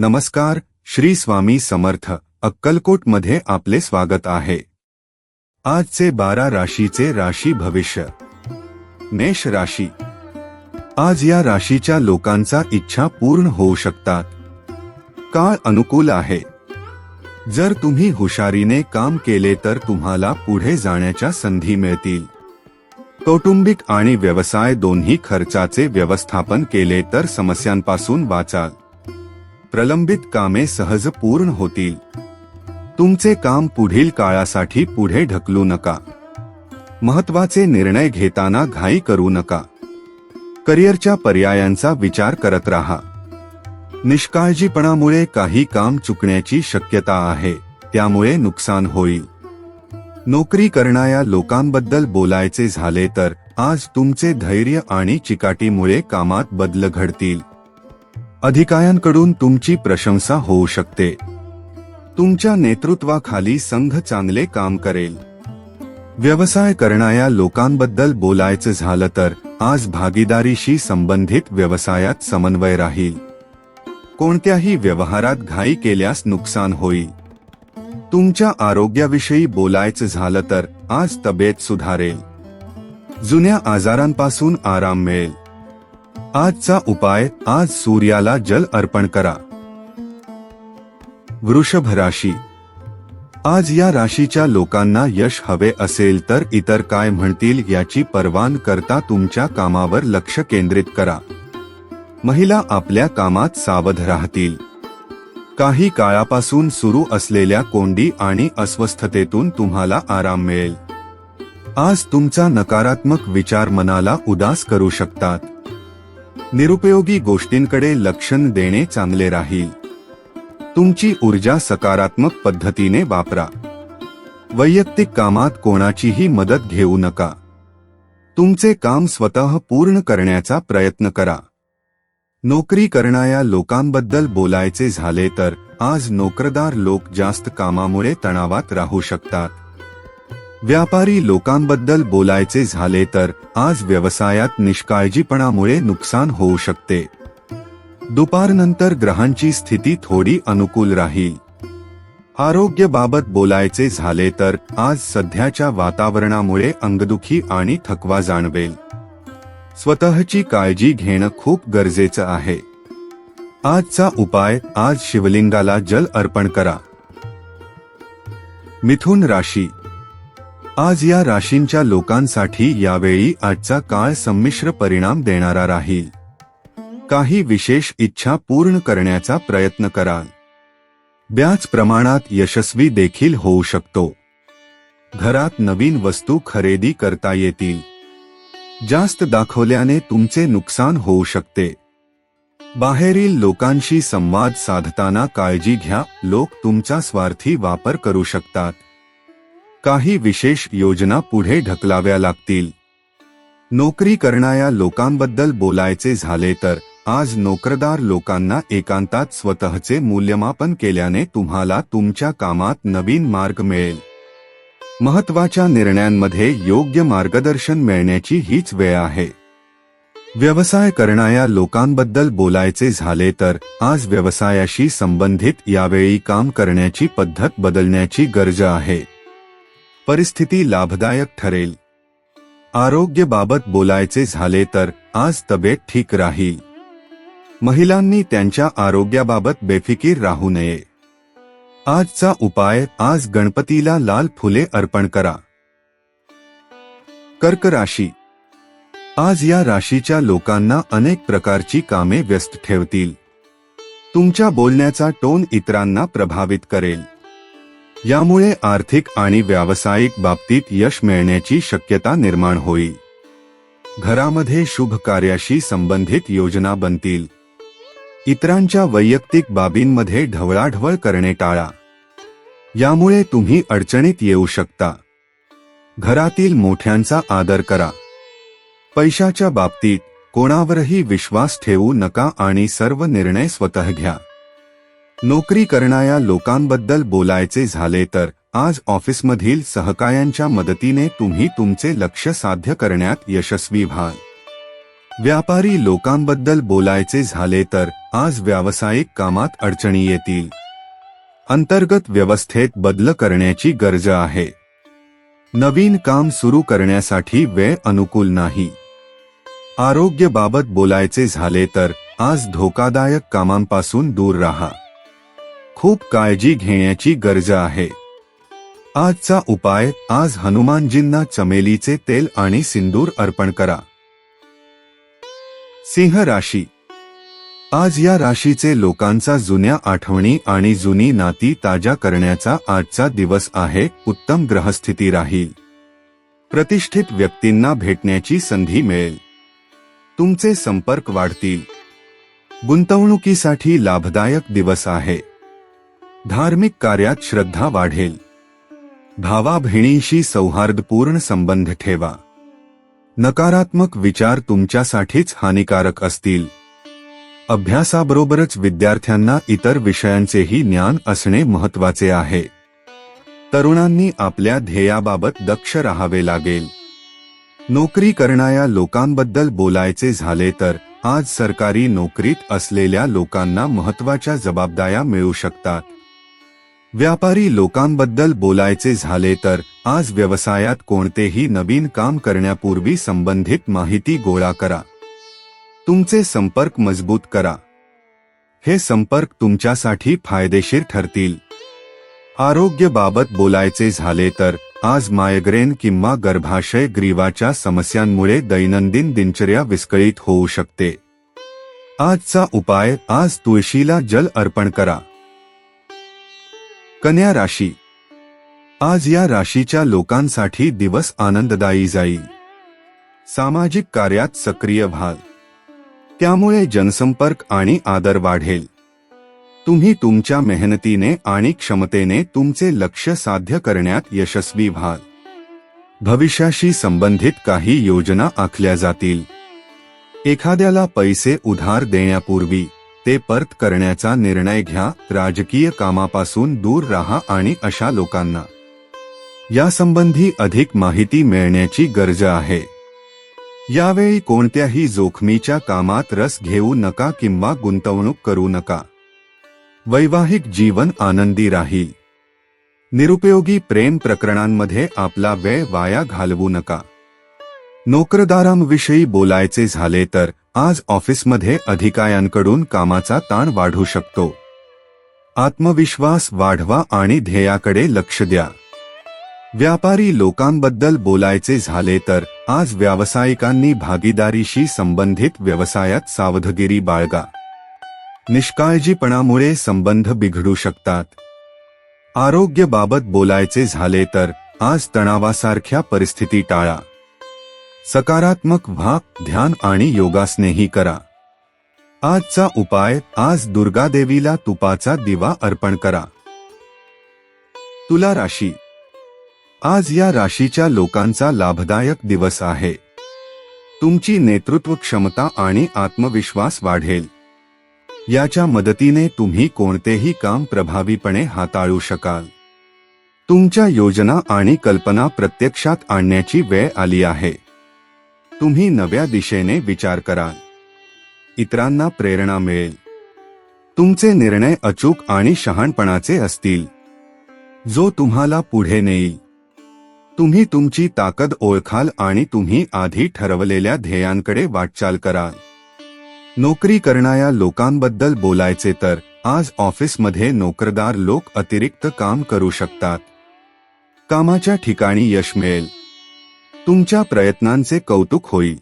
नमस्कार श्री स्वामी समर्थ अक्कलकोटमध्ये आपले स्वागत आहे. आजचे बारा राशीचे राशी भविष्य. मेष राशी. आज या राशीच्या लोकांचा इच्छा पूर्ण होऊ शकतात. काळ अनुकूल आहे. जर तुम्ही हुशारीने काम केले तर तुम्हाला पुढे जाण्याच्या संधी मिळतील. कौटुंबिक आणि व्यवसाय दोन्ही खर्चाचे व्यवस्थापन केले तर समस्यांपासून वाचाल. प्रलंबित कामे सहज पूर्ण होतील. तुमचे काम पुढील काळासाठी पुढे ढकलू नका. महत्त्वाचे निर्णय घेताना घाई करू नका. करिअरच्या पर्यायांचा विचार करत राहा. निष्काळजीपणामुळे काही काम चुकण्याची शक्यता आहे त्यामुळे नुकसान होईल. नोकरी करणाऱ्या लोकांबद्दल बोलायचे झाले तर आज तुमचे धैर्य आणि चिकाटीमुळे कामात बदल घडतील. अधिकाऱ्यांकडून तुमची प्रशंसा होऊ शकते. तुमच्या नेतृत्वाखाली संघ चांगले काम करेल. व्यवसाय करणाऱ्या लोकांबद्दल बोलायचं झालं तर आज भागीदारीशी संबंधित व्यवसायात समन्वय राहील. कोणत्याही व्यवहारात घाई केल्यास नुकसान होईल. तुमच्या आरोग्याविषयी बोलायचं झालं तर आज तब्येत सुधारेल. जुन्या आजारांपासून आराम मिळेल. आजचा उपाय आज सूर्याला जल अर्पण करा. वृषभ राशी. आज या राशीच्या लोकांना यश हवे असेल तर इतर काय म्हणतील याची परवान करता तुमच्या कामावर लक्ष केंद्रित करा. महिला आपल्या कामात सावध राहतील. काही काळापासून सुरू असलेल्या कोंडी आणि अस्वस्थतेतून तुम्हाला आराम मिळेल. आज तुमचा नकारात्मक विचार मनाला उदास करू शकतात. निरुपयोगी गोष्टींकडे लक्ष देणे चांगले राहील. तुमची ऊर्जा सकारात्मक पद्धतीने वापरा. वैयक्तिक कामात कोणाचीही मदत घेऊ नका. तुमचे काम स्वतः पूर्ण करण्याचा प्रयत्न करा. नोकरी करणाऱ्या लोकांबद्दल बोलायचे झाले तर आज नोकरदार लोक जास्त कामामुळे तणावात राहू शकतात. व्यापारी लोकांबद्दल बोलायचे झाले तर आज व्यवसायात निष्काळजीपणामुळे नुकसान होऊ शकते. दुपारनंतर ग्रहांची स्थिती थोडी अनुकूल राहील. आरोग्याबाबत बोलायचे झाले तर आज सध्याच्या वातावरणामुळे अंगदुखी आणि थकवा जाणवेल. स्वतःची काळजी घेणं खूप गरजेचं आहे. आजचा उपाय आज शिवलिंगाला जल अर्पण करा. मिथुन राशी आज या राशींच्या लोकांसाठी यावेळी आजचा काळ संमिश्र परिणाम देणारा राहील. काही विशेष इच्छा पूर्ण करण्याचा प्रयत्न कराल. ब्याच प्रमाणात यशस्वी देखील होऊ शकतो. घरात नवीन वस्तू खरेदी करता येतील. जास्त दाखवल्याने तुमचे नुकसान होऊ शकते. बाहेरील लोकांशी संवाद साधताना काळजी घ्या लोक तुमचा स्वार्थी वापर करू शकतात. काही विशेष योजना पुढे ढकलाव्या लागतील. नोकरी करणाऱ्या लोकांबद्दल बोलायचे झाले तर आज नोकरदार लोकांना एकांतात स्वतःचे मूल्यमापन केल्याने तुम्हाला तुमच्या कामात नवीन मार्ग मिळेल. महत्त्वाच्या निर्णयांमध्ये योग्य मार्गदर्शन मिळण्याची हीच वेळ आहे. व्यवसाय करणाऱ्या लोकांबद्दल बोलायचे झाले तर आज व्यवसायाशी संबंधित यावेळी काम करण्याची पद्धत बदलण्याची गरज आहे. परिस्थिती लाभदायक ठरेल. आरोग्यबाबत बोलायचे झाले तर आज तब्येत ठीक राहील. महिलांनी त्यांच्या आरोग्याबाबत बेफिकीर राहू नये. आजचा उपाय आज गणपतीला लाल फुले अर्पण करा. कर्क राशी. आज या राशीच्या लोकांना अनेक प्रकारची कामे व्यस्त ठेवतील. तुमच्या बोलण्याचा टोन इतरांना प्रभावित करेल. यामुळे आर्थिक आणि व्यावसायिक बाबतीत यश मिळण्याची शक्यता निर्माण होईल. घरामध्ये शुभ कार्याशी संबंधित योजना बनतील. इतरांच्या वैयक्तिक बाबींमध्ये ढवळाढवळ करणे टाळा. यामुळे तुम्ही अडचणीत येऊ शकता. घरातील मोठ्यांचा आदर करा. पैशाच्या बाबतीत कोणावरही विश्वास ठेवू नका आणि सर्व निर्णय स्वतः घ्या. नोकरी करणाऱ्या लोकांबद्दल बोलायचे झाले तर आज ऑफिसमधील सहकायांच्या मदतीने तुम्ही तुमचे लक्ष साध्य करण्यात यशस्वी व्हाल. व्यापारी लोकांबद्दल बोलायचे झाले तर आज व्यावसायिक कामात अडचणी येतील. अंतर्गत व्यवस्थेत बदल करण्याची गरज आहे. नवीन काम सुरू करण्यासाठी वेळ अनुकूल नाही. आरोग्याबाबत बोलायचे झाले तर आज धोकादायक कामांपासून दूर राहा. खूप काळजी घेण्याची गरज आहे. आजचा उपाय आज हनुमानजींना चमेलीचे तेल आणि सिंदूर अर्पण करा. सिंह राशी. आज या राशीचे लोकांचा जुन्या आठवणी आणि जुनी नाती ताजा करण्याचा आजचा दिवस आहे उत्तम ग्रहस्थिती राहील. प्रतिष्ठित व्यक्तींना भेटण्याची संधी मिळेल. तुमचे संपर्क वाढतील. गुंतवणुकीसाठी लाभदायक दिवस आहे. धार्मिक कार्यात श्रद्धा वाढेल. भावा बहिणीशी सौहार्दपूर्ण संबंध ठेवा. नकारात्मक विचार तुमच्यासाठीच हानिकारक असतील. अभ्यासाबरोबरच विद्यार्थ्यांना इतर विषयांचेही ज्ञान असणे महत्त्वाचे आहे. तरुणांनी आपल्या ध्येयाबाबत दक्ष राहावे लागेल. नोकरी करणाऱ्या लोकांबद्दल बोलायचे झाले तर आज सरकारी नोकरीत असलेल्या लोकांना महत्त्वाच्या जबाबदाऱ्या मिळू शकतात. व्यापारी लोकांबद्दल बोलायचे झाले तर आज व्यवसायात कोणतेही नवीन काम करण्यापूर्वी संबंधित माहिती गोळा करा. तुमचे संपर्क मजबूत करा. हे संपर्क तुमच्यासाठी फायदेशीर ठरतील. आरोग्यबाबत बोलायचे झाले तर आज मायग्रेन किंवा गर्भाशय ग्रीवाच्या समस्यांमुळे दैनंदिन दिनचर्या विस्कळीत होऊ शकते. आजचा उपाय आज तुळशीला जल अर्पण करा. कन्या राशी. आज या राशीच्या लोकांसाठी दिवस आनंददायी जाईल. सामाजिक कार्यात सक्रिय व्हाल. त्यामुळे जनसंपर्क आणि आदर वाढेल. तुम्ही तुमच्या मेहनतीने आणि क्षमतेने तुमचे लक्ष साध्य करण्यात यशस्वी व्हाल. भविष्याशी संबंधित काही योजना आखल्या जातील. एखाद्याला पैसे उधार देण्यापूर्वी ते परत करण्याचा निर्णय घ्या राजकीय कामापासून दूर राहा आणि अशा लोकांना. यासंबंधी अधिक माहिती मिळण्याची गरज आहे. यावेळी कोणत्याही जोखमीच्या कामात रस घेऊ नका किंवा गुंतवणूक करू नका. वैवाहिक जीवन आनंदी राहील निरुपयोगी प्रेम प्रकरणांमध्ये आपला वेळ वाया घालवू नका. नोकरदारांविषयी बोलायचे झाले तर आज ऑफिसमध्ये अधिकाऱ्यांकडून कामाचा ताण वाढू शकतो. आत्मविश्वास वाढवा आणि ध्येयाकडे लक्ष द्या. व्यापारी लोकांबद्दल बोलायचे झाले तर आज व्यावसायिकांनी भागीदारीशी संबंधित व्यवसायात सावधगिरी बाळगा. निष्काळजीपणामुळे संबंध बिघडू शकतात. आरोग्याबाबत बोलायचे झाले तर आज तणावासारख्या परिस्थिती टाळा. सकारात्मक व्हा ध्यान आणि योगासनेही करा. आजचा उपाय आज दुर्गादेवीला तुपाचा दिवा अर्पण करा. तुला राशी. आज या राशीच्या लोकांचा लाभदायक दिवस आहे. तुमची नेतृत्व क्षमता आणि आत्मविश्वास वाढेल. याच्या मदतीने तुम्ही कोणतेही काम प्रभावीपणे हाताळू शकाल. तुमच्या योजना आणि कल्पना प्रत्यक्षात आणण्याची वेळ आली आहे. तुम्ही नव्या दिशेने विचार कराल. इतरांना प्रेरणा मिळेल. तुमचे निर्णय अचूक आणि शहाणपणाचे असतील. जो तुम्हाला पुढे नेईल. तुम्ही तुमची ताकद ओळखाल आणि तुम्ही आधी ठरवलेल्या ध्येयांकडे वाटचाल कराल. नोकरी करणाऱ्या लोकांबद्दल बोलायचे तर आज ऑफिसमध्ये नोकरदार लोक अतिरिक्त काम करू शकतात. कामाच्या ठिकाणी यश मिळेल. तुमच्या प्रयत्नांचे कौतुक होईल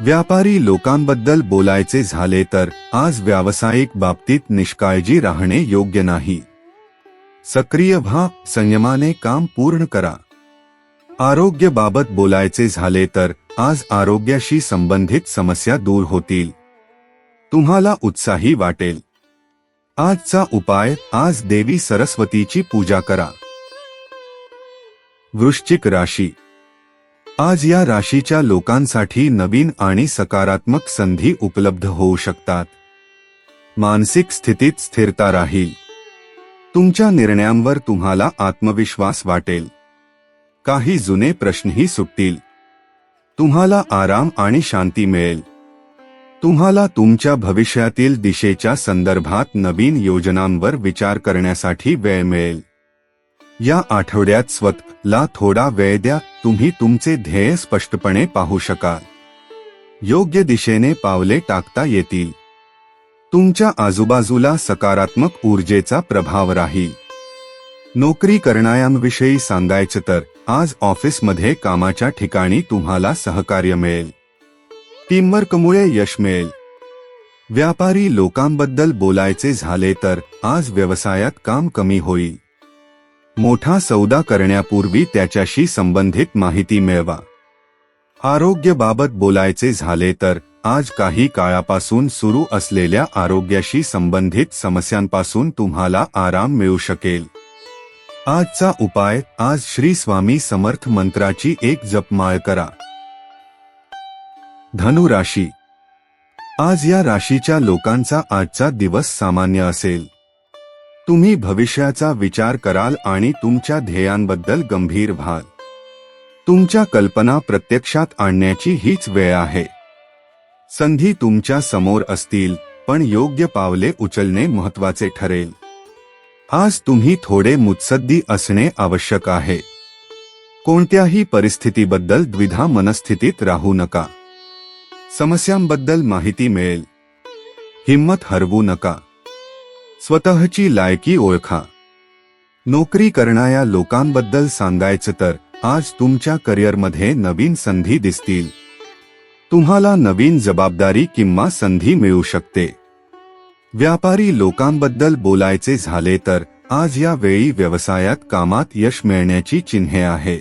व्यापारी लोकांबद्दल बोलायचे झाले तर आज व्यावसायिक बाबतीत निष्काळजी राहणे योग्य नाही. सक्रिय व्हा संयमाने काम पूर्ण करा. आरोग्यबाबत बोलायचे झाले तर आज आरोग्याशी संबंधित समस्या दूर होतील. तुम्हाला उत्साही वाटेल. आजचा उपाय आज देवी सरस्वतीची पूजा करा. वृश्चिक राशी आज या राशीच्या लोकांसाठी नवीन आणि सकारात्मक संधी उपलब्ध होऊ शकतात. मानसिक स्थितीत स्थिरता राहील. तुमच्या निर्णयांवर तुम्हाला आत्मविश्वास वाटेल. काही जुने प्रश्नही सुटतील. तुम्हाला आराम आणि शांती मिळेल. तुम्हाला तुमच्या भविष्यातील दिशेच्या संदर्भात नवीन योजनांवर विचार करण्यासाठी वेळ मिळेल. या आठवड्यात स्वतःला थोडा वेळ द्या तुम्ही तुमचे ध्येय स्पष्टपणे पाहू शकाल. योग्य दिशेने पावले टाकता येतील. तुमच्या आजूबाजूला सकारात्मक ऊर्जेचा प्रभाव राहील. नोकरी करणाऱ्यांविषयी सांगायचं तर आज ऑफिसमध्ये कामाच्या ठिकाणी तुम्हाला सहकार्य मिळेल. टीमवर्कमुळे यश मिळेल. व्यापारी लोकांबद्दल बोलायचे झाले तर आज व्यवसायात काम कमी होईल. मोठा सौदा करण्यापूर्वी त्याच्याशी संबंधित माहिती मिळवा. आरोग्याबाबत बोलायचे झाले तर आज काही काळापासून सुरू असलेल्या आरोग्याशी संबंधित समस्यांपासून तुम्हाला आराम मिळू शकेल. आजचा उपाय आज श्री स्वामी समर्थ मंत्राची एक जपमाळ करा. धनु राशी आज या राशीच्या लोकांचा आजचा दिवस सामान्य असेल. तुम्ही भविष्याचा विचार कराल आणि तुमच्या ध्येयांबद्दल गंभीर व्हाल. तुमच्या कल्पना प्रत्यक्षात आणण्याची हीच वेळ आहे. संधी तुमच्यासमोर असतील पण योग्य पावले उचलणे महत्त्वाचे ठरेल. आज तुम्ही थोडे मुत्सद्दी असणे आवश्यक आहे. कोणत्याही परिस्थितीबद्दल द्विधा मनस्थितीत राहू नका. समस्यांबद्दल माहिती मिळेल. हिंमत हरवू नका. स्वतःची लायकी ओळखा. नोकरी करणाऱ्या लोकांबद्दल सांगायचं तर आज तुमच्या करिअरमध्ये नवीन संधी दिसतील. तुम्हाला नवीन जबाबदारी किंवा संधी मिळू शकते. व्यापारी लोकांबद्दल बोलायचे झाले तर आज या वेळी व्यवसायात कामात यश मिळण्याची चिन्हे आहे.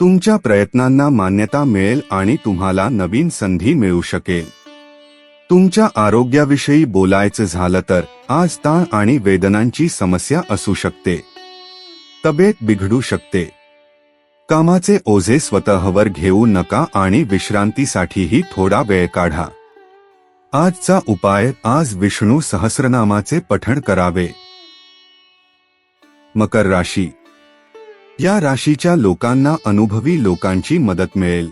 तुमच्या प्रयत्नांना मान्यता मिळेल आणि तुम्हाला नवीन संधी मिळू शकेल. तुमच्या आरोग्याविषयी बोलायचं झालं तर आज ताण आणि वेदनांची समस्या असू शकते. तब्येत बिघडू शकते. कामाचे ओझे स्वतःवर घेऊ नका आणि विश्रांतीसाठीही थोडा वेळ काढा. आजचा उपाय आज विष्णू सहस्रनामाचे पठण करावे. मकर राशी. या राशीच्या लोकांना अनुभवी लोकांची मदत मिळेल.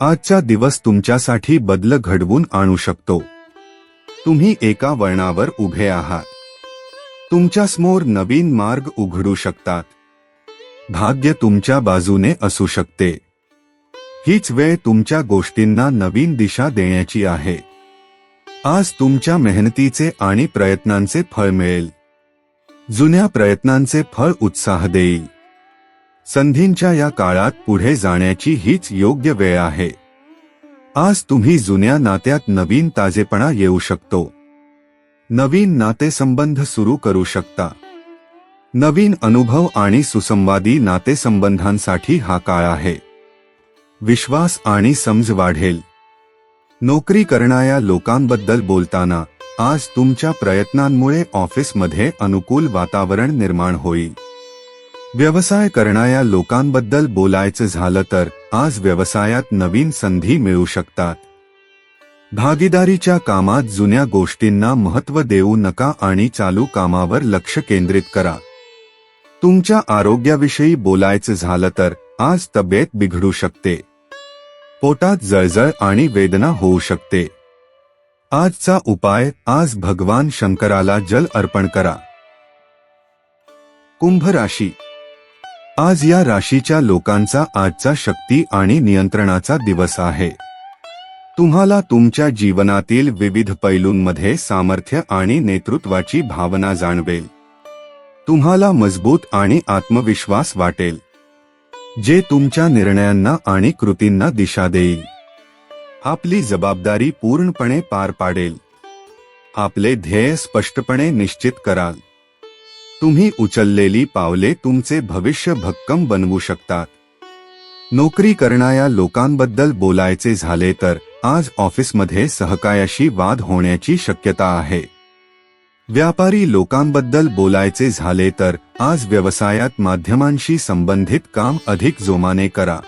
आजचा दिवस तुमच्यासाठी बदल घडवून आणू शकतो. तुम्ही एका वळणावर उभे आहात. तुमच्यासमोर नवीन मार्ग उघडू शकतात. भाग्य तुमच्या बाजूने असू शकते. हीच वेळ तुमच्या गोष्टींना नवीन दिशा देण्याची आहे. आज तुमच्या मेहनतीचे आणि प्रयत्नांचे फळ मिळेल. जुन्या प्रयत्नांचे फळ उत्साह देईल. संधींच्या या काळात पुढे जाण्याची हीच योग्य वेळ आहे. आज तुम्ही जुन्या नात्यात नवीन ताजेपणा येऊ शकतो. नवीन नातेसंबंध सुरू करू शकता. नवीन अनुभव आणि सुसंवादी नातेसंबंधांसाठी हा काळ आहे. विश्वास आणि समज वाढेल. नोकरी करणाऱ्या लोकांबद्दल बोलताना आज तुमच्या प्रयत्नांमुळे ऑफिसमध्ये अनुकूल वातावरण निर्माण होईल. व्यवसाय करणाऱ्या लोकांबद्दल बोलायचं झालं तर आज व्यवसायात नवीन संधी मिळू शकतात. भागीदारीच्या कामात जुन्या गोष्टींना महत्त्व देऊ नका आणि चालू कामावर लक्ष केंद्रित करा. तुमच्या आरोग्याविषयी बोलायचं झालं तर आज तब्येत बिघडू शकते. पोटात जळजळ आणि वेदना होऊ शकते. आजचा उपाय आज भगवान शंकराला जल अर्पण करा. कुंभ राशी आज या राशीच्या लोकांचा आजचा शक्ती आणि नियंत्रणाचा दिवस आहे. तुम्हाला तुमच्या जीवनातील विविध पैलूंमध्ये सामर्थ्य आणि नेतृत्वाची भावना जाणवेल. तुम्हाला मजबूत आणि आत्मविश्वास वाटेल. जे तुमच्या निर्णयांना आणि कृतींना दिशा देईल. आपली जबाबदारी पूर्णपणे पार पाडेल. आपले ध्येय स्पष्टपणे निश्चित कराल. तुम्ही उचललेली पावले तुमचे भविष्य भक्कम बनवू शकतात. नोकरी करणाऱ्या लोकांबद्दल बोलायचे झाले तर आज ऑफिसमध्ये सहकायाशी वाद होण्याची शक्यता आहे. व्यापारी लोकांबद्दल बोलायचे झाले तर आज व्यवसायात माध्यमांशी संबंधित काम अधिक जोमाने करा.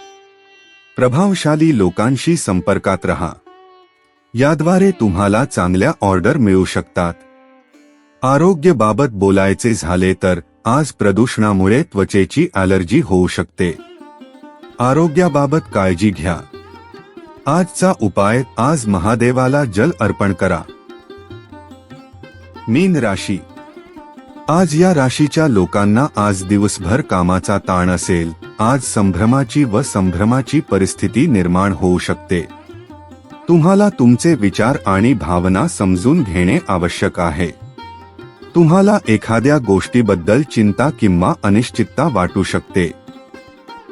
प्रभावशाली लोकांशी संपर्कात रहा. याद्वारे तुम्हाला चांगल्या ऑर्डर मिळू शकतात. आरोग्याबाबत बोलायचे झाले तर आज प्रदूषणामुळे त्वचेची ॲलर्जी होऊ शकते. आरोग्याबाबत काळजी घ्या. आजचा उपाय आज महादेवाला जल अर्पण करा. मीन राशी. आज या राशीच्या लोकांना आज दिवसभर कामाचा ताण असेल आज संभ्रमाची व संभ्रमाची परिस्थिती निर्माण होऊ शकते. तुम्हाला तुमचे विचार आणि भावना समजून घेणे आवश्यक आहे. तुम्हाला एखाद्या गोष्टीबद्दल चिंता किंवा अनिश्चितता वाटू शकते.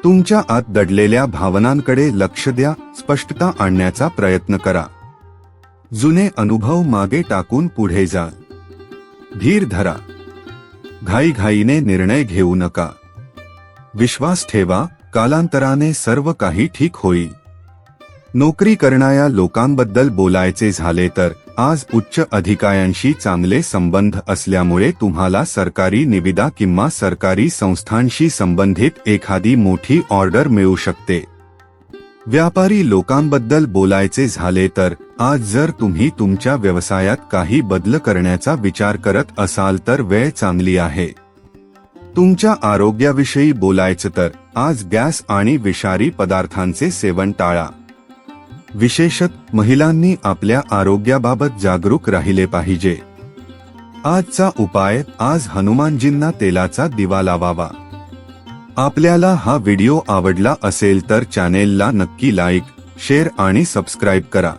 तुमच्या आत दडलेल्या भावनांकडे लक्ष द्या स्पष्टता आणण्याचा प्रयत्न करा. जुने अनुभव मागे टाकून पुढे जा. धीर धरा. घाईघाईने निर्णय घेऊ नका. विश्वास ठेवा कालांतराने सर्व काही ठीक होईल. नोकरी करणाऱ्या लोकांबद्दल बोलायचे झाले तर आज उच्च अधिकाऱ्यांशी चांगले संबंध असल्यामुळे तुम्हाला सरकारी निविदा किंवा सरकारी संस्थांशी संबंधित एखादी मोठी ऑर्डर मिळू शकते. व्यापारी लोकांबद्दल बोलायचे झाले तर आज जर तुम्ही तुमच्या व्यवसायात काही बदल करण्याचा विचार करत असाल तर वेळ चांगली आहे. तुमच्या आरोग्याविषयी बोलायचं तर आज गॅस आणि विषारी पदार्थांचे सेवन टाळा. विशेषत महिलांनी आपल्या आरोग्याबाबत जागरूक राहिले पाहिजे. आजचा उपाय आज हनुमानजींना तेलाचा दिवा लावावा. आपल्याला हा व्हिडिओ आवडला असेल तर चॅनेलला नक्की लाईक शेअर आणि सबस्क्राईब करा.